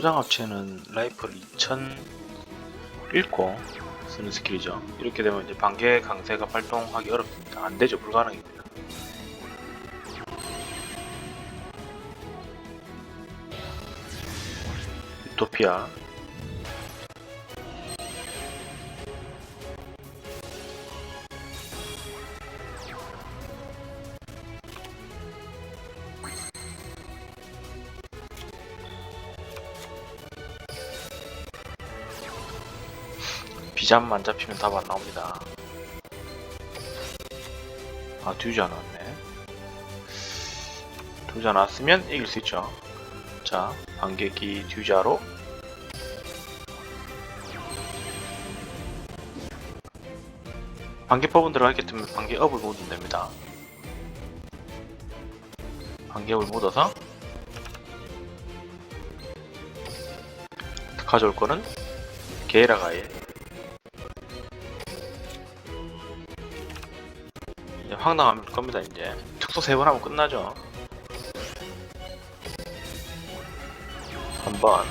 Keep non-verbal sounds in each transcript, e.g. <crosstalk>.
수장합체는 라이플 2000 읽고 쓰는 스킬이죠. 이렇게 되면 이제 반개 강세가 발동하기 어렵습니다. 안 되죠. 불가능입니다. 유토피아 비잠만 잡히면 답 안 나옵니다. 아, 듀자 나왔네. 듀자 나왔으면 이길 수 있죠. 자, 반격기 듀자로 반개법은 들어가기 때문에 반개업을 묻으면 됩니다. 반개업을 묻어서 가져올 거는 게이라가일 나갈 겁니다 이제. 특수 세 번 하면 끝나죠. 한번.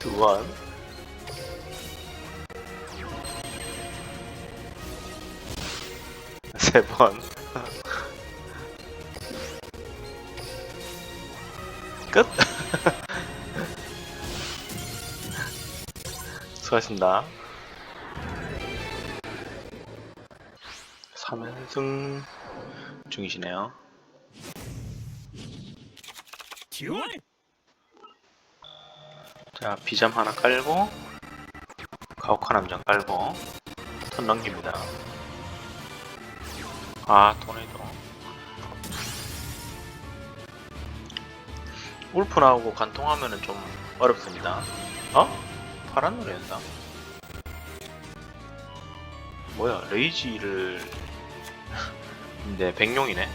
두번. 세번. 끝. <laughs> 수고하셨습니다 3연승 중이시네요. 지원! 자, 비잠 하나 깔고, 가오카 남장 깔고, 턴 넘깁니다. 아, 토네이도. 울프 나오고 간통하면은 좀 어렵습니다. 어? 파란 노래였나? 뭐야, 레이지를. 근데 백룡이네.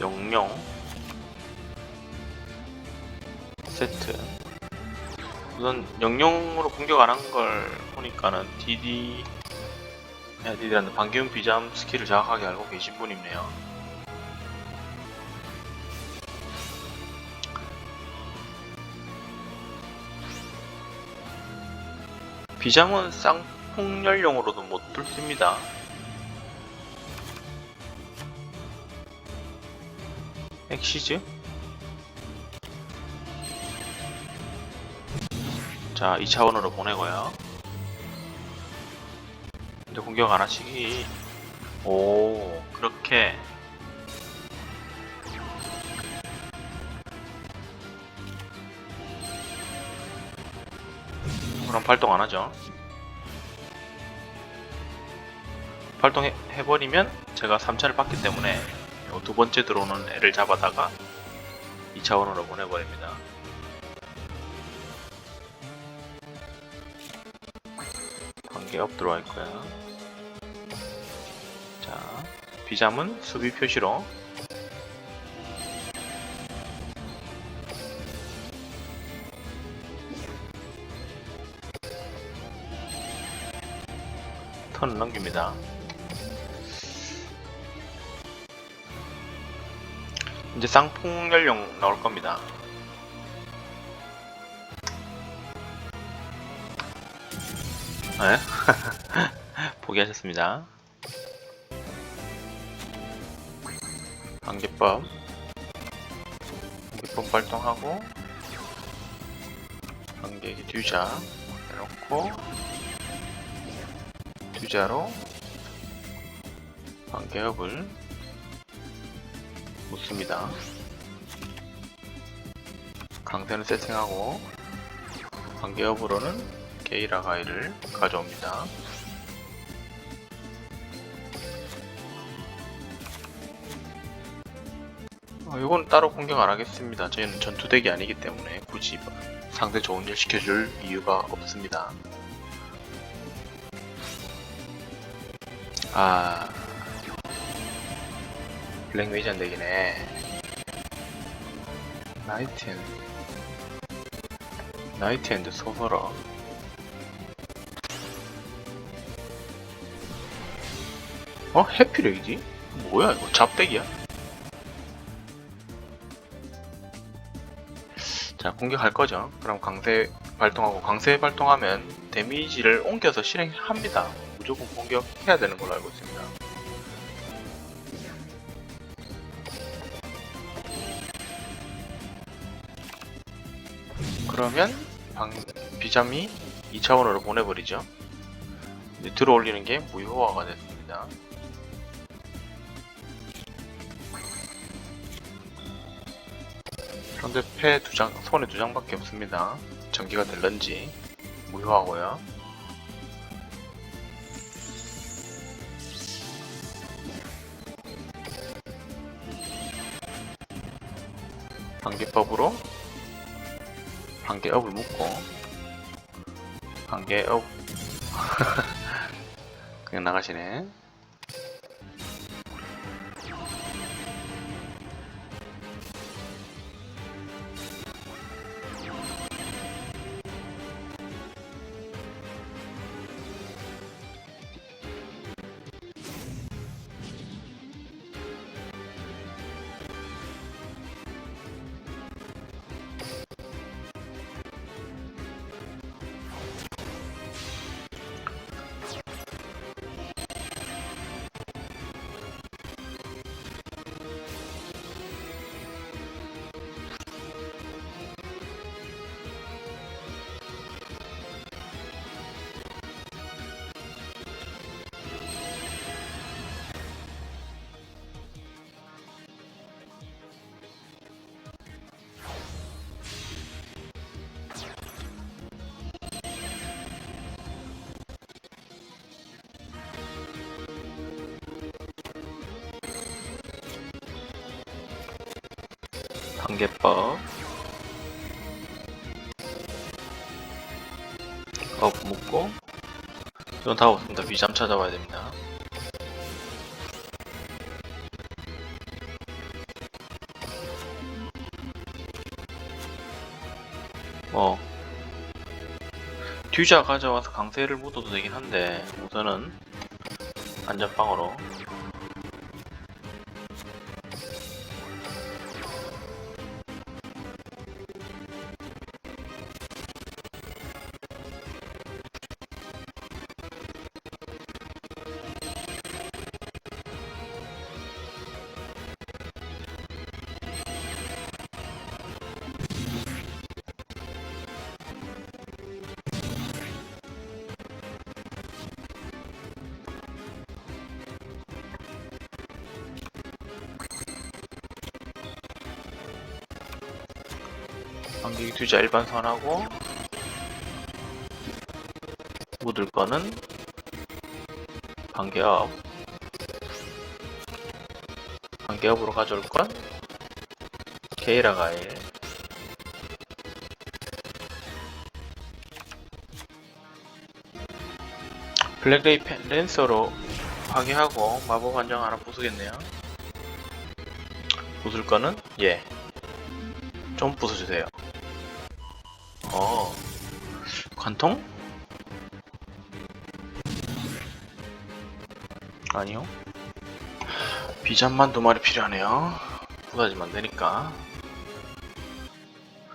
영영 세트 우선 영영으로 공격 안 한 걸 보니까는 DD 야, DD라는 방기훈 비잠 스킬을 정확하게 알고 계신 분이네요. 비잠은 쌍폭연령으로도 못 뚫습니다. 엑시즈? 자, 2차원으로 보내고요. 이제 공격 안 하시기. 오, 그렇게. 발동 안 하죠. 발동해 해버리면 제가 3차를 받기 때문에 요두 번째 들어오는 애를 잡아다가 2차원으로 보내버립니다. 관계업 들어와 있고요. 자, 비잠은 수비 표시로 턴 넘깁니다. 이제 쌍풍 연령 나올 겁니다. 네? <laughs> 포기하셨습니다. 관계법 관계법 발동하고 관계기 듀자 해놓고 듀자로 관계업을 묻습니다. 강세는 세팅하고 관계업으로는 게이라 가이를 가져옵니다. 어, 이건 따로 공격 안 하겠습니다. 저희는 전투덱이 아니기 때문에 굳이 상대 좋은 일 시켜줄 이유가 없습니다. 아 블랙 메이전 덱이네. 나이트 앤 나이트 앤드 소서러 어? 해피레이디? 뭐야 이거 잡대기야? 자 공격할 거죠 그럼 강세 발동하고 강세 발동하면 데미지를 옮겨서 실행합니다 무조건 공격해야 되는 걸로 알고 있습니다 그러면 방, 비잠이 2차원으로 보내버리죠 이제 들어 올리는 게 무효화가 됐습니다 현재 패두 장, 손에 두 장밖에 없습니다. 전기가 될런지 무효하고요. 반개법으로? 반개업을 묶고? 반개업. <laughs> 그냥 나가시네. 단계법. 업 묶고 이건 다 없습니다. 비잠 찾아봐야 됩니다. 뭐 듀자 가져와서 강세를 묻어도 되긴 한데 우선은 안전빵으로 관객이 투자 일반 선하고 묻을 거는 관계업. 관계업으로 가져올 건 게이라 가일 블랙레이 펜 랜서로 파괴하고 마법 한정 하나 부수겠네요. 부술 거는 예. 좀 부숴주세요. 관통? 아니요. 비잔만 두 마리 필요하네요. 안 되니까.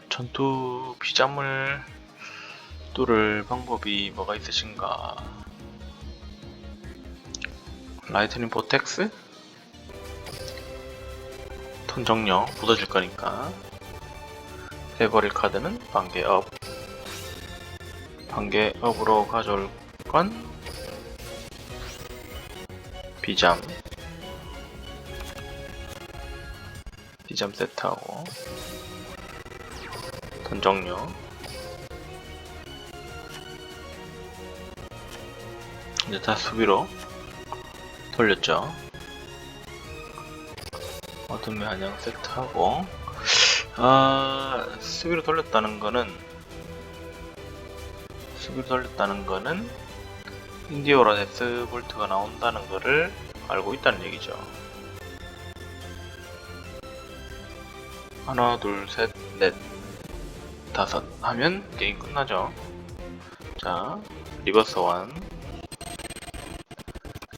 전투 비잠을 뚫을 방법이 뭐가 있으신가? 라이트닝 보텍스? 턴 정령 부서질 거니까. 해버릴 카드는 반개 업 반개업으로 가져올 건 비잠. 비잠 세트하고 던정료 이제 다 수비로 돌렸죠. 어둠의 한양 세트하고 아, 수비로 돌렸다는 거는 수비로 돌렸다는 거는 인디오라 데스 볼트가 나온다는 거를 알고 있다는 얘기죠. 하나, 둘, 셋, 넷, 다섯 하면 게임 끝나죠. 자, 리버스 소환,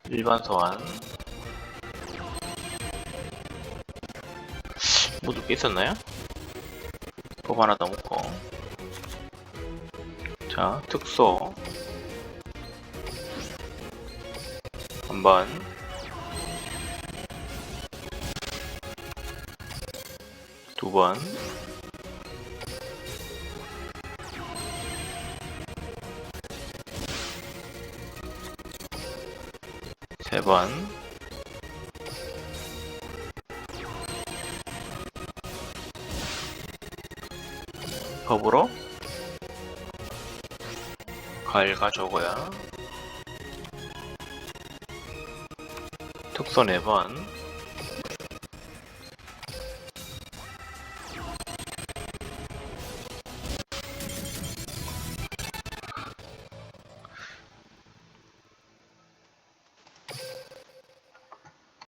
일반 소환. 뭐 두개 있었나요? 법 하나 더. 자, 특소. 한 번. 두 번. 세 번. 법으로 갈 가져오고요. 특소 네 번.